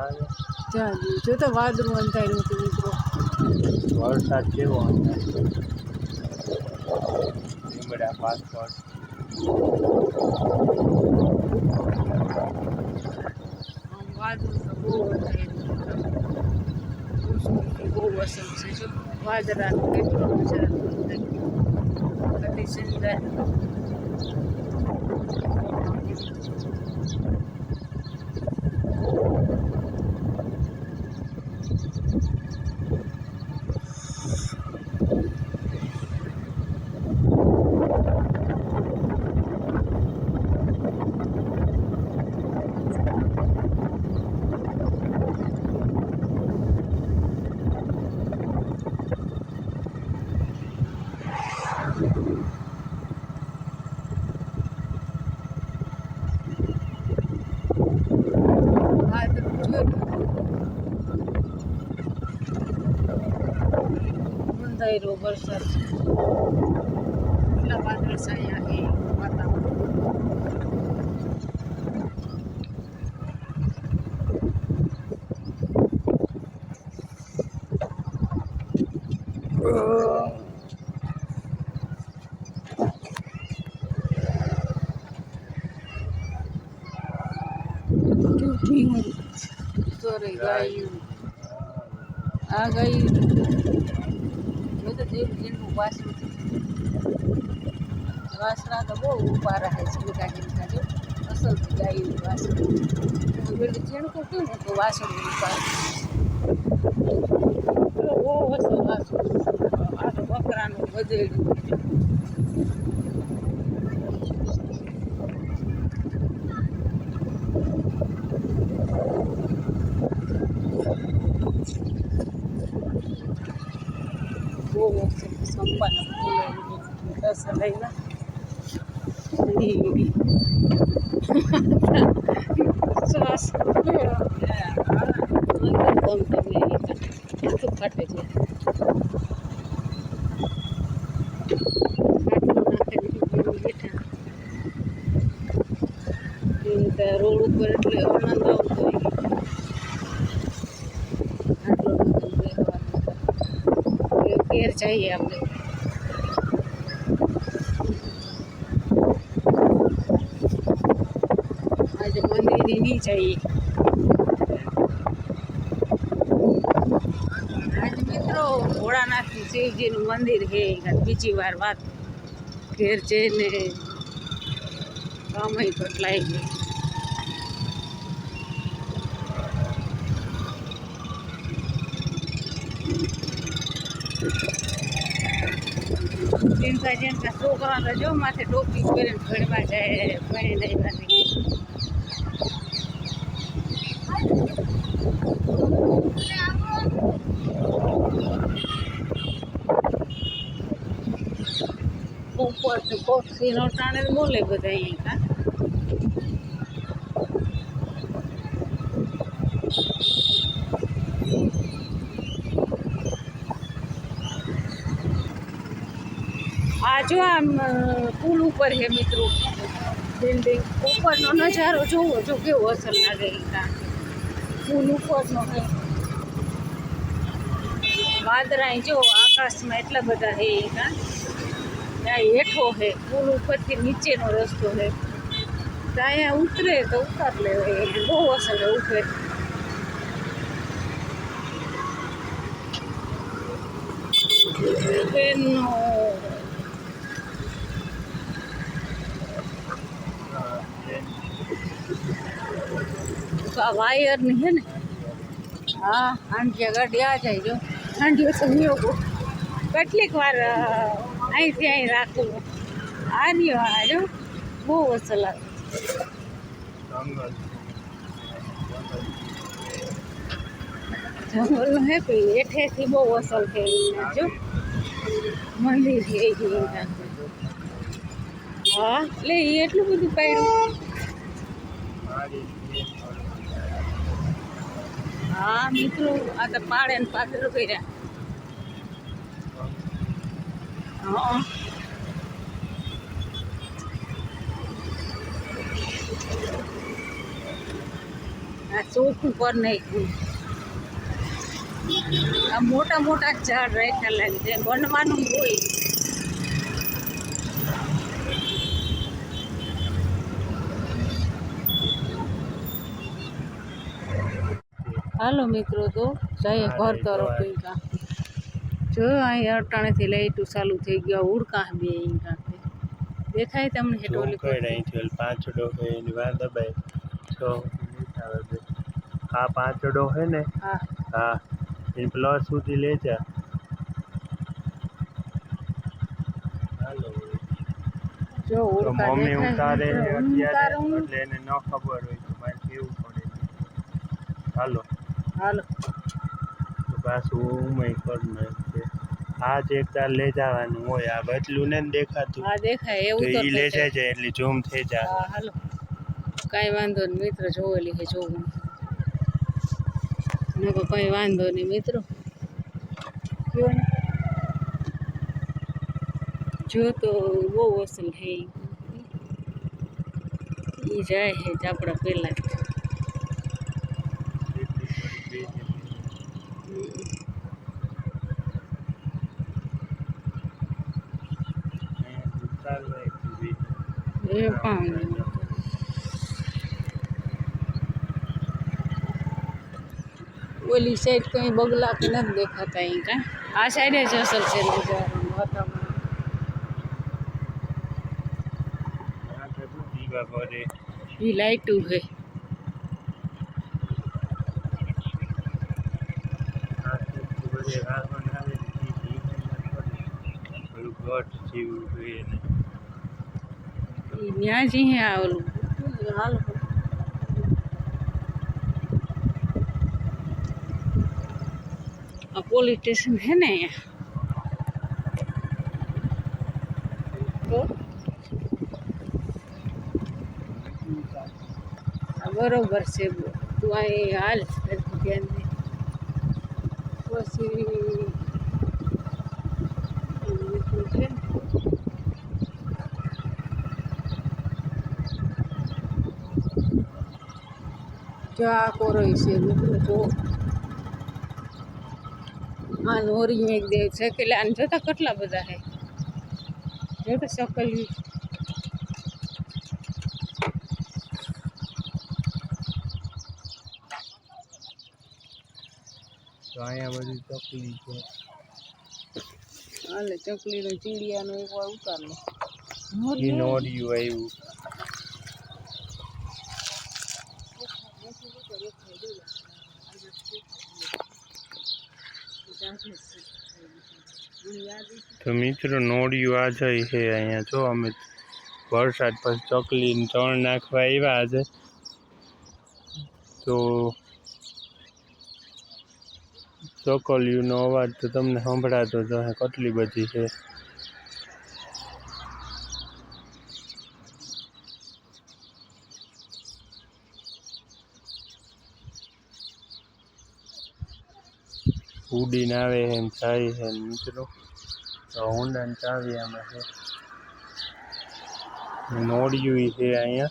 જોયું જો તો વાદળું અંધાર્યું હતું મિત્રો. વરસાદ કેવો લીમડા તો બહુ અસર છે જો વાદળાનું કેટલું કેટલી સુંદર અંધાર્યો વરસાદ એટલા વાદળ છાયા એ વાતાવરણ. કેવું ધીમું સોરે ગાયું. જેવું જેનું વાસણું વાસણા તો બહુ ઊભા રહે છે બધા જીવતા જો. અસલથી ગાયું વાસણ. પેલું ઝીણકું કહ્યું ને તો વાસણ ઊભા બહુ અસલ વાસણ. આ તો બકરાનું ગધેડું બહુ સંપન્ન ફૂલ દસ લઈને શ્વાસ ફાટે છે. રોડ ઉપર એટલે આનંદ આવતો ઘેર જઈએ આપણે આજે જોઈએ આજે મિત્રો ભોળાનાથનું શિવજીનું મંદિર છે. બીજી વાર વાત ઘેર જઈને સમય બદલાઈ ગયું. ચિંતા ચિંતા છોકરા જો માથે ટોપી પહેરીને ભણવા જાય ભણી નહીં નથી ઉપર તો પક્ષીનો ટાણે બોલે બધા અહીંયા કા આ જો આમ પુલ ઉપર છે મિત્રો બિલ્ડિંગ ઉપરનો નજારો જોવો જો કેવો અસર લાગે કાં. પુલ ઉપરનો હે વાદળા જો આકાશમાં એટલા બધા હે કાં. ત્યાં હેઠો છે પુલ ઉપરથી નીચેનો રસ્તો છે તો અહીંયા ઉતરે તો ઉતાર લેવાય બહુ અસર ઉતરે ટ્રેનનો વાયરની છે ને? હા આંટી ગાડી આ જાય જો. હાંડિયો તો કેટલીક વાર અહીંથી અહીં રાખવું આની આ બહુ જંગલ જંગલનું હે કે એઠેથી બહુ અસલ થઈ જો. મંદિર થઈ એ હા એટલે એ એટલું બધું પાડ્યું. હા, મિત્રો, આ તો પાડે ને પાદર કર્યા. હા. આ ચોખ્ખું પર નાખ્યું. આ મોટા મોટા ઝાડ રાખેલા લાગે બનવાનું હોય. હાલો મિત્રો, તો જઈએ ઘર તરફ. ઈકા જો અહીં અટાણેથી લાઈટું ચાલુ થઈ ગયા ઉડકા બે ઈકા દેખાય તમને ઝૂમ કોઈ નહીં થયેલ પાંચ ડો છે એની વાર દબાય. છો હા પાંચ ડો છે ને? હા. હા. એ પ્લસ સુધી લે જા. હાલો. જો મમ્મી ઉતારે અત્યારે એટલે એને ન ખબર હોય તો મારે કેવું પડે. હાલો. હાલો. પાછું ઉમય કરી નાખશે આ જ એક તાર લઈ જવાનું હોય. આ બદલું ને દેખાતું. હા દેખાય એવું તો લે જાય. એટલે ઝૂમ થઈ જાય. હા હાલો. કાંઈ વાંધો નહીં મિત્ર જોવેલી છે જોવું. નકો કોઈ વાંધો નહીં મિત્રો. ને. જો તો બહુ અસલ થઈ એ જાય છે જ આપણા પહેલાં એ પણ ઓલી સાઈડ કંઈ બગલા કે નથી દેખાતા અહીં કાં આ સાઈડે જ અસલ છે નજારાનું વાતાવરણ એ લાઈટું છે એ ન્યા જઈએ આ ઓલું હાલો પોલીસ સ્ટેશન છે ને તો બરોબર છે તું અહીં હાલ ધ્યાન પછી છે જો આ કોરોય છે મિત્રો જો. આ નોરી મેઘ દેવ છે કે આને જોતા કેટલા બધા છે જો તો સકલ્યું તો અહીંયા બધી તકલીફ છે. હાલે ચકલીનો ચીડિયાનો એક વાર ઉતાર લે. ઈ આવ્યું. તો મિત્રો નોડિયું આ જઈ છે અહીંયા. જો અમે વરસાદ પછી ચકલીને ચણ નાખવા આવ્યા આજે. તો ચકલીઓનો અવાજ તો તમને સંભળાતો જ હશે. કેટલી બધી છે. ઉડીને આવે છે ને, જાય છે મિત્રો. તો હોન્ડાની ચાવી આમાં છે. નોડિયું છે અહીંયા.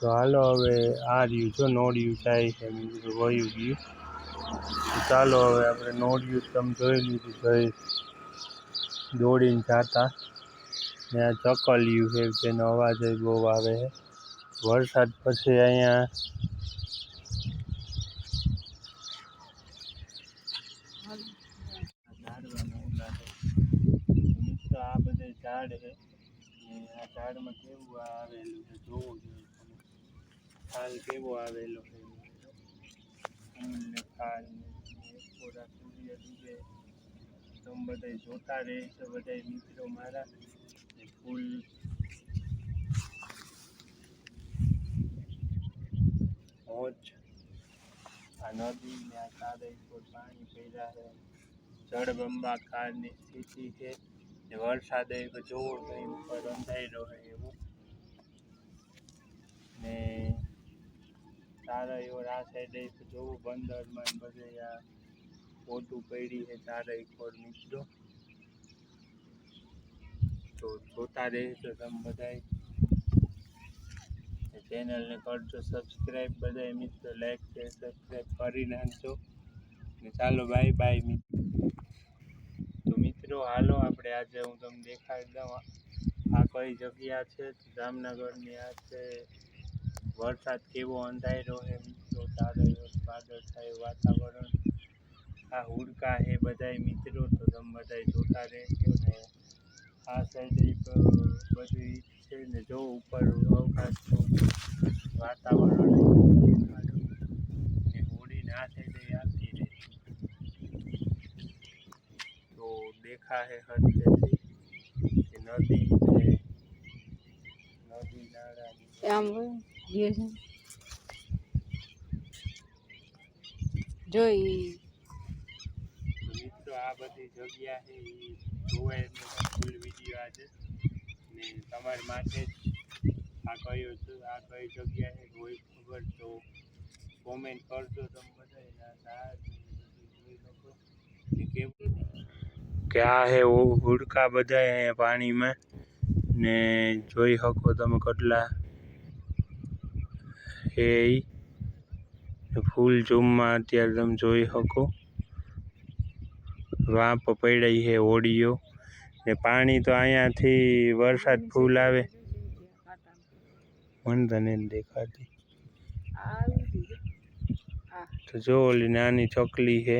તો હાલો હવે આ રહ્યું જો નોડિયું થાય છે વયું ગયું. ચાલો હવે આપણે નોડિયું તમે જોઈ લીધું જોઈ દોડીને જાતા. ને આ ચકલિયું છે, જેનો અવાજ બહુ આવે છે. વરસાદ પછી અહીંયા આ બધે ઝાડ છે આ ઝાડમાં કેવું આવેલું છે જોઈએ તમે કેવો આવેલો છે પૂરા સૂર્ય ડૂબે તમે બધા જોતા રહેશો બધા મિત્રો મારા ફૂલ મોજ આ નદી ને આ કાદવ પર પાણી પડ્યા છે. જળબંબાકારની સ્થિતિ છે ને વરસાદ એક જોવું એમ ઉપર અંધારો હોય એવું. ને તારા એવો આ સાઈડ જોવું બંદરમાં બધે આ ખોટું પડી છે તારે ઓર મિત્રો. તો જોતા રહેશો તમે બધાય. ચેનલને કરજો સબસ્ક્રાઈબ બધાય મિત્રો લાઈક શેર સબસ્ક્રાઈબ કરી નાખજો. ને ચાલો બાય બાય મિત્રો. તો મિત્રો, હાલો આપણે આજે હું તમને દેખાડી દઉં આ કઈ જગ્યા છે? જામનગરની આ છે. વરસાદ કેવો અંધાર્યો છે મિત્રો ચાલો વાદળ થાય વાતાવરણ. આ હુડકા છે બધાય મિત્રો, તો તમે બધાય જોતા રહેજો ને. આ સાઈડ બધું છે ને જો ઉપર અવકાશનું વાતાવરણ ને આ સાઈડે આવતી રહે તો દેખા હે હદેથી નદી ને નદી નાળાની જોઈ મિત્રો આ બધી જગ્યા છે એ જોવાય ફૂલ વીડિયો આજે. ને તમારી માટે જ આ કયો છું. આ કઈ જગ્યાએ હોય ખબર તો કોમેન્ટ કરજો તમે બધા કે આ હે હુડકા બધા અહીંયા પાણીમાં ને જોઈ શકો તમે કેટલા. હે. ફૂલ ઝૂમમાં અત્યારે તમે જોઈ શકો. વાંપ પડાઈ હે હોડીઓ ને પાણી તો અહીંયાથી વરસાદ ફૂલ આવે. મને તને દેખાતી. તો જો ઓલી નાની ચકલી છે.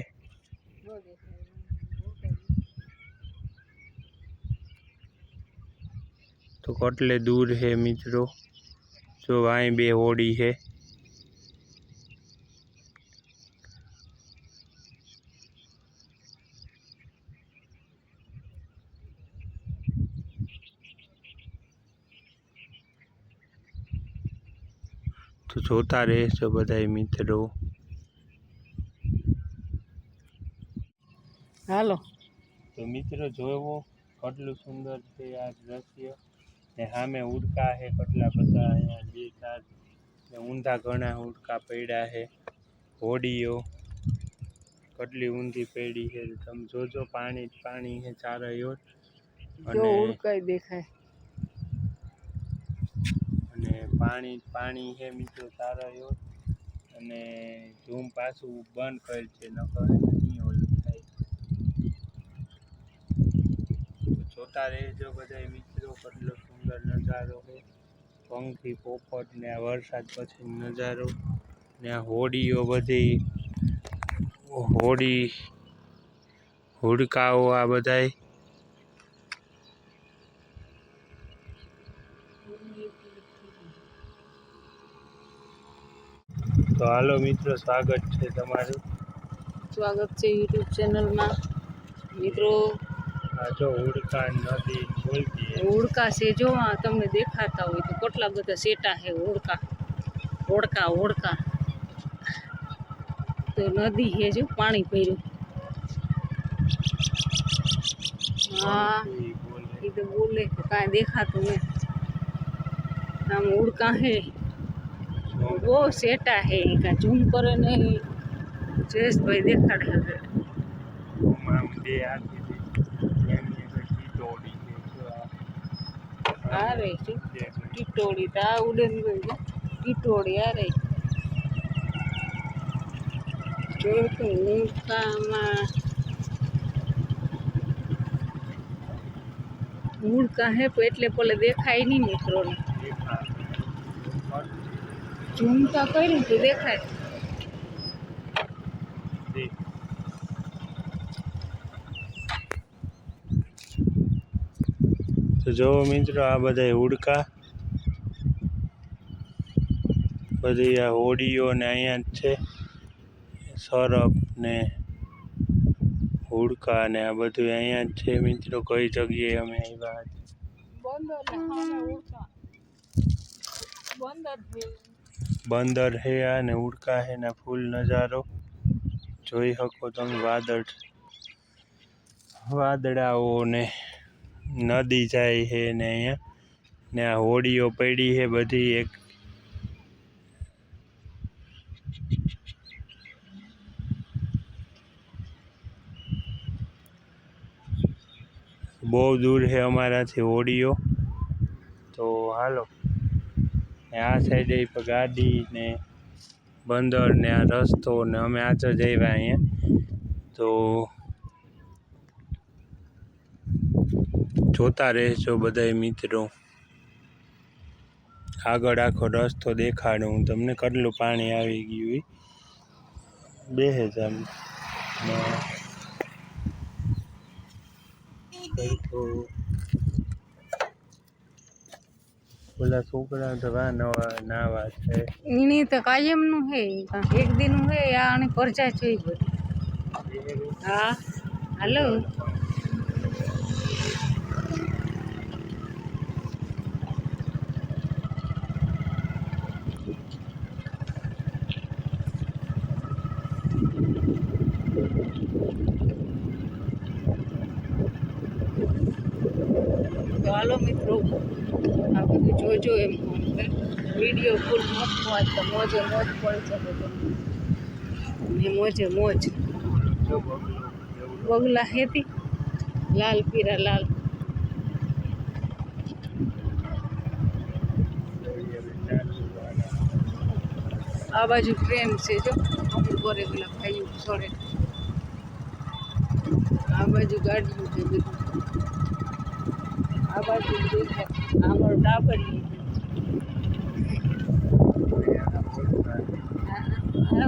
તો કેટલે દૂર છે મિત્રો? જો અહીં બે હોડી છે. જોતા રહેશો બધાય મિત્રો. હાલો. તો મિત્રો જોવો કેટલું સુંદર છે આ દ્રશ્ય. ને સામે ઉડકા છે કેટલા બધા અહીંયા બે ચાર. ને ઊંધા ઘણા ઉડકા પડ્યા છે હોડીઓ. કેટલી ઊંધી પડી છે તમે જોજો પાણી જ પાણી છે ચારે ઓર. અને ઉડકાઈ દેખાય અને પાણી પાણી છે મિત્રો સારો એવો. અને ઝૂમ પાછું બંધ કરેલ છે, નકર નહીં થાય. જોતા રહેજો બધા મિત્રો, કેટલો સુંદર નજારો છે. પંખી, પોપટ ને આ વરસાદ પછી નજારો. ને આ હોડીઓ બધી. હોડી, હુડકાઓ આ બધાય. તો હાલો મિત્રો સ્વાગત છે તમારું. સ્વાગત છે યુટ્યુબ ચેનલમાં મિત્રો આ જો ઉડકા નદી બોલતી ઉડકા છે જો આ તમને દેખાતા હોય તો કેટલા બધા સેટા છે ઉડકા. ઓડકા ઓડકા તો નદી છે જો પાણી ભર્યું. હા એ તો બોલે કાંઈ દેખાતું નહીં આમ ઉડકા હે. બહુ સેટા હે કાં ઝૂમ કરે નહીં. જયેશભાઈ દેખાડે હવે. આમ બે હાથી થી એમની અંદર ટીટોડી છે જો આ. આ રે જો ટીટોળી તો આ ઉડેન ગઈ ટીટોળી તો હે એટલે પેલે દેખાય નહીં મિત્રોને દેખા. ઝૂમતા કર્યું તો દેખાય. દેખ. તો જો મિત્રો આ બધા હુડકા. બધી આ હોડીઓ ને અહીંયા જ છે. સરફ ને હુડકા ને આ બધું અહીંયા જ છે મિત્રો કઈ જગ્યાએ અમે આવ્યા હતા? બંદર બંદર હે અને ઉડકા હે ને ફૂલ નજારો. જોઈ શકો તમે વાદળ. વાદળાઓ ને નદી જાય છે ને અહીંયા. ને આ હોડીઓ પડી છે બધી એક. બહુ દૂર છે અમારાથી હોડીઓ. તો હાલો. ને આ સાઈડે પર ગાડી ને બંદર ને આ રસ્તો ને અમે આચર જ આવ્યા અહીંયા. તો જોતા રહેજો બધાય મિત્રો. આગળ આખો રસ્તો દેખાડો. હું તમને કેટલું પાણી આવી ગયું બે હજાર Thank આમ ને કંઈક તો ઓલા છોકરા તો વા નવા નાવા છે. એની તો કાયમનું હે ઈ કાં એક દીનું હે આને પરચા જોઈ બધું. હા હાલો તો હાલો મિત્રો આ બધું જોજો એમ વીડિયો ફૂલ મોજ મોજ તો મોજે મોજ પડી છે ને મોજે મોજ. બગલા હેતી લાલ પીરા લાલ. આ બાજુ ટ્રેન છે જો. અમુક બોરે પેલા ભાઈઓ છોડે આ બાજુ ગાડીઓ છે બધું. આ બાજુ આમળ આ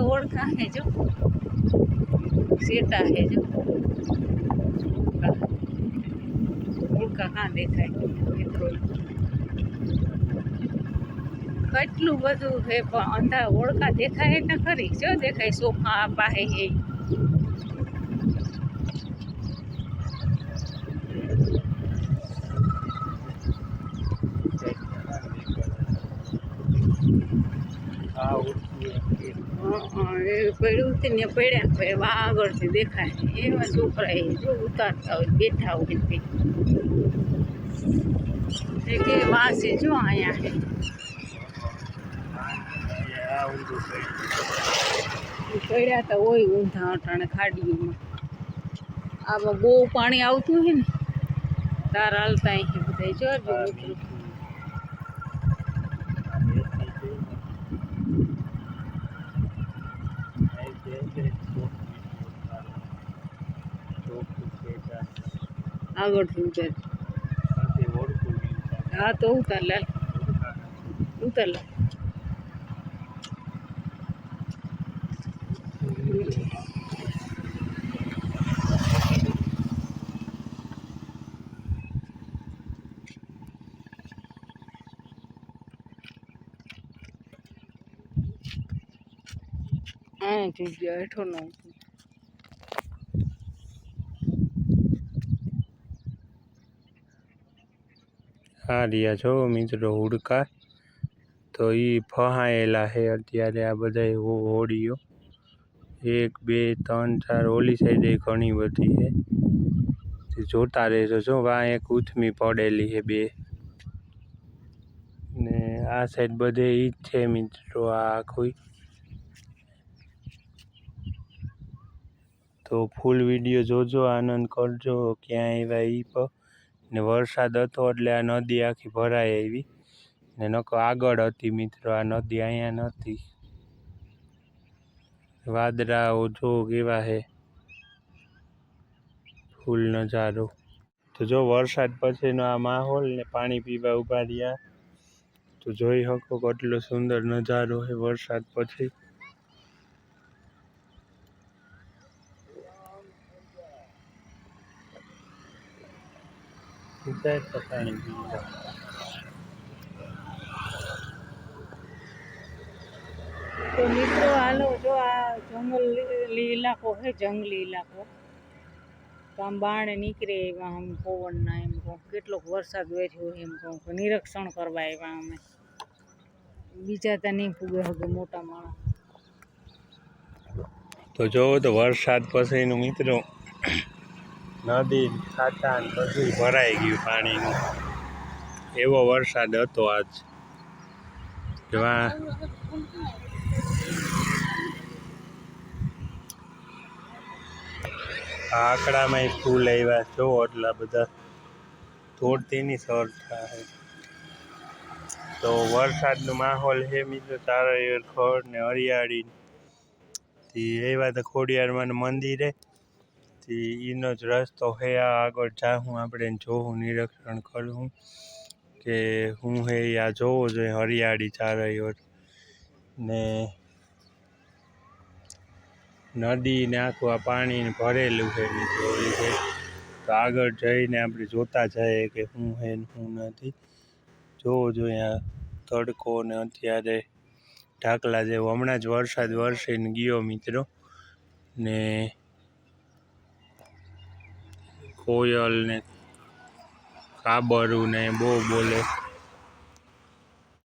ઓળખા હે જો. સેટા હે જો. ઓળખા. હા, દેખાય. મિત્રો. કેટલું બધું હે, પણ અંધા ઓળખા દેખાય ને ખરી? જો દેખાય, સોફા પાસે હે આ ઉઠી હં, એ પડ્યું હતું ને પડ્યા પછી વા આગળથી દેખાય એવા છોકરા એ જો ઉતારતા હોય, બેઠા હોય તે એ કે વાસે જો અહીંયા પડ્યા તો હોય ઊંધા અટાણે ખાડીઓમાં. આમાં બહુ પાણી આવતું હોય ને, તાર હાલતા અહીં બધા. જોજો મિત્રો આગળથી ઉતાર હા તો ઉતાર લાલ ઉતાર લાલ હા ઠીક છે હેઠો હા રહ્યા છો મિત્રો હુડકા? તો એ ફહાયેલા છે અત્યારે આ બધા હોડીઓ. એક, બે, ત્રણ, ચાર, ઓલી સાઈડે ઘણી બધી છે જોતા રહેજો જો વા એક ઉથમી પડેલી છે બે. ને આ સાઈડ બધે એ જ છે મિત્રો આ આખું. તો ફૂલ વીડિયો જોજો, આનંદ કરજો ક્યાં આવ્યા એ પર ને વરસાદ હતો એટલે આ નદી આખી ભરાઈ આવી. ને નકો આગળ હતી મિત્રો, આ નદી અહીંયા નહોતી. વાદળાઓ જો કેવા હે. ફૂલ નજારો. તો જો વરસાદ પછીનો આ માહોલ ને પાણી પીવા ઊભા રહ્યા, તો જોઈ શકો કેટલો સુંદર નજારો છે વરસાદ પછી. સીધા જ પાણી પીવા તો મિત્રો હાલો જો આ જંગલી ઇલાકો છે જંગલી ઇલાકો તો આમ બાણે નીકળે એવા આમ પવનના એમ કહું કેટલોક વરસાદ વેઠ્યો એમ કહું કે નિરીક્ષણ કરવા એવા અમે. બીજા ત્યાં નહીં પૂગે હવે મોટા માણસ. તો જોવો તો વરસાદ પછીનું મિત્રો નદી, ખાતા બધું ભરાઈ ગયું પાણીનું. એવો વરસાદ હતો આજ. કે વા આંકડામાં ફૂલ આવ્યા. જો એટલા બધા તોડતીની સર થાય તો વરસાદનો માહોલ છે મિત્રો ખોડ ખડ ને હરિયાળી. એવા તો ખોડિયારમાં મંદિરે. થી એનો જ રસ્તો હે આ આગળ જાઉં આપણે જોવું નિરીક્ષણ કરવું કે હું હે આ જોવું જોઈએ, હરિયાળી ચારે ઓર ને નદી ને આખું આ પાણીને ભરેલું છે મિત્રો છે તો આગળ જઈને આપણે જોતા જઈએ કે શું છે ને શું નથી. જોવું જોઈએ આ તડકો ને અત્યારે ઢાકલા જેવો. હમણાં જ વરસાદ વરસીને ગયો મિત્રો. ને કોયલ ને કાબરું ને બહુ બોલે.